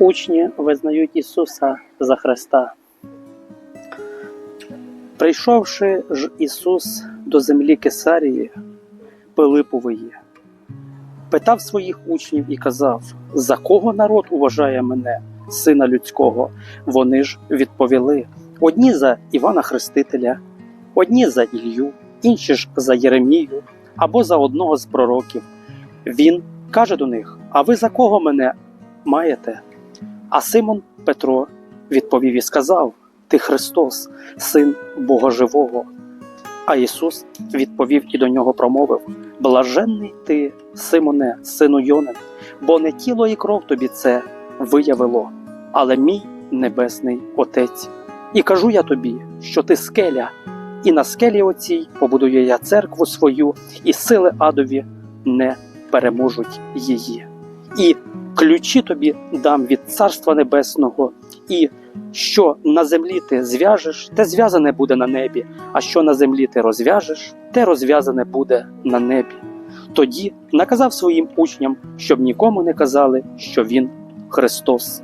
Учні визнають Ісуса за Христа. Прийшовши ж Ісус до землі Кесарії Пилипової, питав своїх учнів і казав: За кого народ уважає мене, сина людського? Вони ж відповіли: одні за Івана Хрестителя, одні за Ілью, інші ж за Єремію або за одного з пророків. Він каже до них: А ви за кого мене маєте? А Симон Петро відповів і сказав: Ти Христос, син Бога Живого. А Ісус відповів і до нього промовив: Блаженний ти, Симоне, сину Йонин, бо не тіло і кров тобі це виявило, але мій небесний Отець. І кажу я тобі, що ти скеля, і на скелі оцій побудую я церкву свою, і сили адові не переможуть її. І ключі тобі дам від Царства Небесного, і що на землі ти зв'яжеш, те зв'язане буде на небі, а що на землі ти розв'яжеш, те розв'язане буде на небі. Тоді наказав своїм учням, щоб нікому не казали, що він Христос.